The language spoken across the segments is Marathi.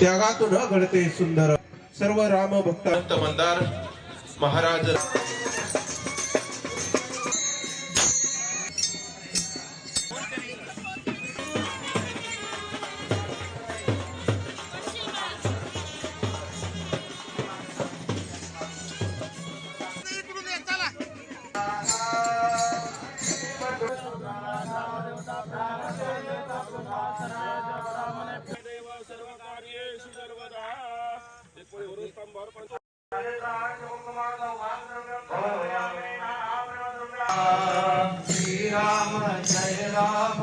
त्यागातून घडते सुंदर. सर्व राम भक्त मंदार महाराज जय श्रीराम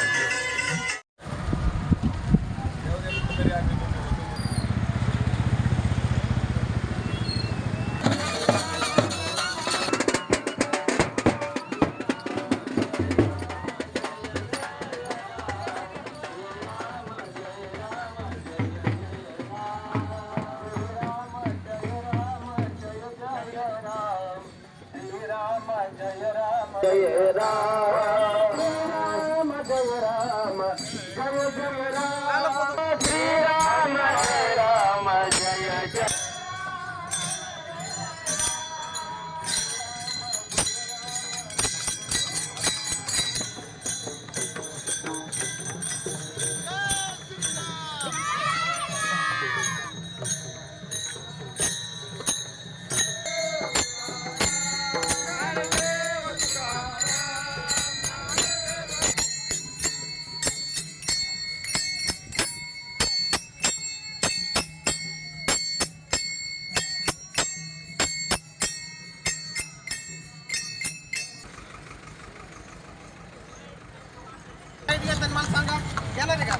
जय श्रीराम का?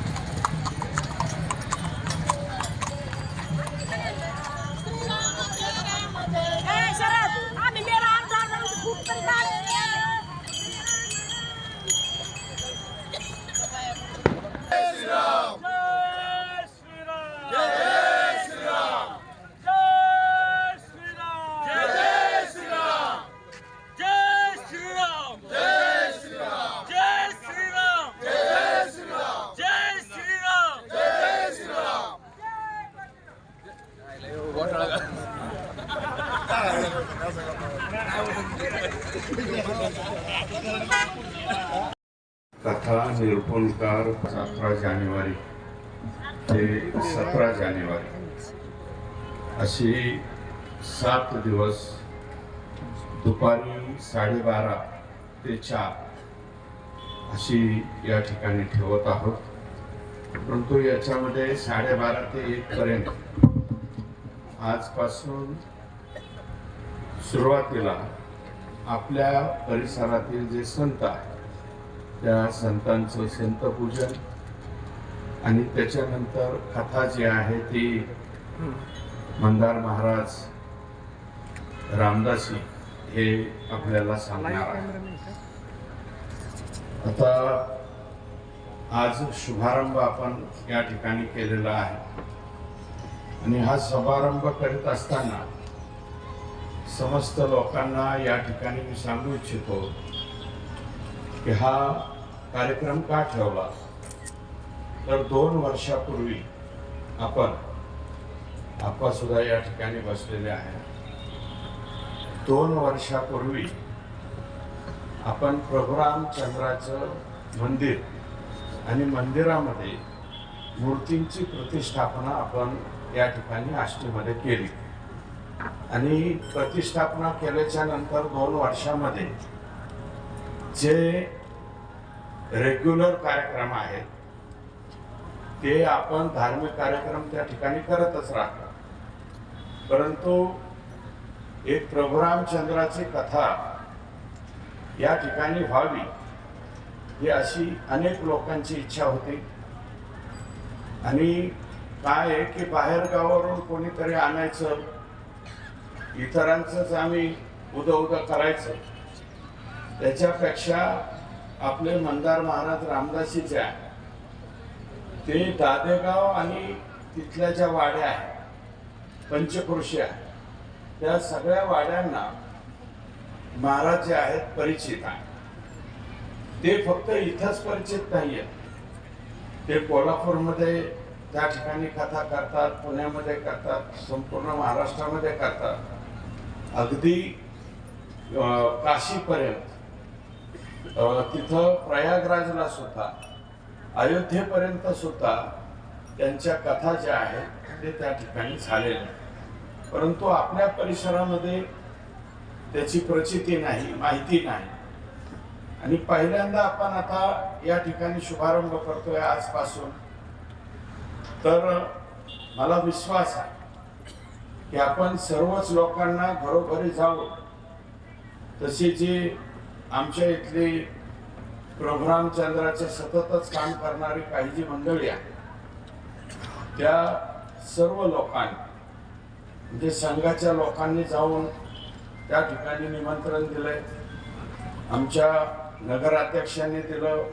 कथा निरूपणकार सतरा जानेवारी ते सतरा जानेवारी. अशी सात दिवस दुपारी साडेबारा ते चार अशी या ठिकाणी ठेवत आहोत. परंतु याच्यामध्ये साडेबारा ते एक पर्यंत. आजपासून सुरुवातीला आपल्या परिसरातील जे संत आहेत त्या संतांचं संतपूजन आणि त्याच्यानंतर कथा जी आहे ती मंदार महाराज रामदासी हे आपल्याला सांगणार आहे आता आज शुभारंभ आपण या ठिकाणी केलेला आहे. आणि हा समारंभ करीत असताना समस्त लोकांना या ठिकाणी मी सांगू इच्छितो की हा कार्यक्रम का ठेवला? तर दोन वर्षापूर्वी आपण आपा सुद्धा या ठिकाणी बसलेले आहे दोन वर्षापूर्वी आपण प्रभुरामचंद्राचं मंदिर आणि मंदिरामध्ये मूर्तींची प्रतिष्ठापना आपण या ठिकाणी आष्टीमध्ये केली. आणि प्रतिष्ठापना केल्याच्यानंतर दोन वर्षामध्ये जे रेग्युलर कार्यक्रम आहेत ते आपण धार्मिक कार्यक्रम त्या ठिकाणी करतच राहतो. परंतु एक प्रभुरामचंद्राची कथा या ठिकाणी व्हावी ही अशी अनेक लोकांची इच्छा होती. आणि काय आहे की बाहेर गावावरून कोणीतरी आणायचं इतरांचंच आम्ही उदं उदं करायचं. त्याच्यापेक्षा आपले मंदार महाराज रामदासीचे आहे. ते दादेगाव आणि तिथल्या ज्या वाड्या आहेत पंचकृषी आहेत त्या सगळ्या वाड्यांना महाराज जे आहेत परिचित आहे ते फक्त इथंच परिचित नाही आहेत ते कोल्हापूरमध्ये त्या ठिकाणी कथा करतात पुण्यामध्ये करतात संपूर्ण महाराष्ट्रामध्ये करतात. अगदी काशीपर्यंत. तिथं प्रयागराजला सुद्धा अयोध्येपर्यंत सुद्धा त्यांच्या कथा ज्या आहेत ते त्या ठिकाणी झालेल्या आहेत. परंतु आपल्या परिसरामध्ये त्याची प्रचिती नाही माहिती नाही. आणि पहिल्यांदा आपण आता या ठिकाणी शुभारंभ करतोय आजपासून. तर मला विश्वास आहे की आपण सर्वच लोकांना घरोघरी जावं. तशी जी आमच्या इथली प्रभुरामचंद्राचं सततच काम करणारी काही जी मंडळी आहे त्या सर्व लोकांनी म्हणजे संघाच्या लोकांनी जाऊन त्या ठिकाणी निमंत्रण दिलंय. आमच्या नगराध्यक्षांनी दिलं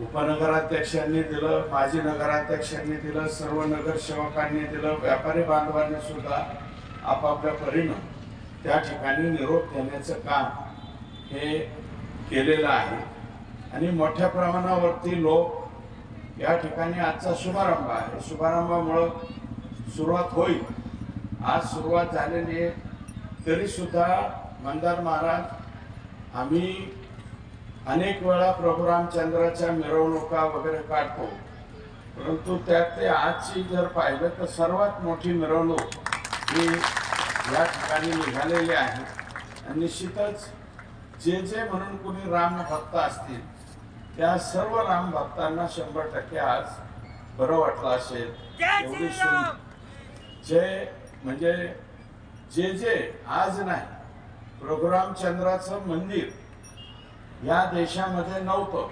उपनगराध्यक्षांनी दिलं माजी नगराध्यक्षांनी दिलं सर्व नगरसेवकांनी दिलं व्यापारी बांधवांनी सुद्धा आपापल्या परीनं त्या ठिकाणी निरोप देण्याचं काम हे केलेलं आहे. आणि मोठ्या प्रमाणावरती लोक या ठिकाणी आजचा शुभारंभ आहे. शुभारंभामुळं सुरुवात होईल. आज सुरुवात झालेली आहे. तरीसुद्धा मंदार महाराज आम्ही अनेक वेळा प्रभू रामचंद्राच्या मिरवणुका वगैरे काढतो. परंतु त्यात ते आजची जर पाहिलं तर सर्वात मोठी मिरवणूक ही या ठिकाणी निघालेली आहे. आणि निश्चितच जे जे म्हणून कुणी राम भक्त असतील त्या सर्व राम भक्तांना शंभर टक्के आज बरं वाटलं असेल. एवढी सुंदर जे म्हणजे जे जे आज नाही प्रभू रामचंद्राचं मंदिर या देशामध्ये नव्हतं.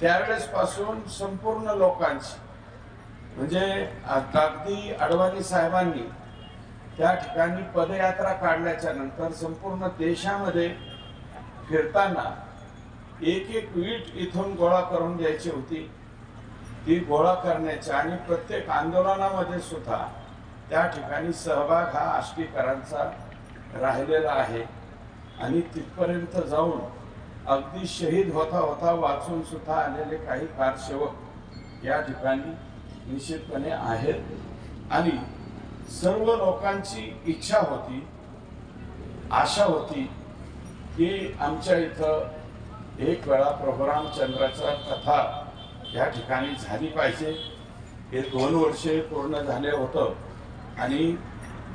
त्यावेळेस पासून संपूर्ण लोकांची म्हणजे कागदी अडवाणी साहेबांनी त्या ठिकाणी पदयात्रा काढल्याच्या नंतर संपूर्ण देशामध्ये फिरताना एक एक वीट इथून गोळा करून द्यायची होती. ती गोळा करण्याच्या आणि प्रत्येक आंदोलनामध्ये सुद्धा त्या ठिकाणी सहभाग हा आष्टीकरांचा राहिलेला आहे. आणि तिथपर्यंत जाऊन अगदी शहीद होता होता वाचून सुद्धा आलेले काही कारसेवक या ठिकाणी निश्चितपणे आहेत. आणि सर्व लोकांची इच्छा होती आशा होती की आमच्या इथं एक वेळा प्रभुरामचंद्राचा कथा या ठिकाणी झाली पाहिजे. हे दोन वर्षे पूर्ण झाले होतं आणि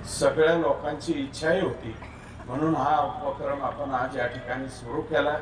सगळ्या लोकांची इच्छाही होती. म्हणून हा उपक्रम आपण आज या ठिकाणी सुरू केला.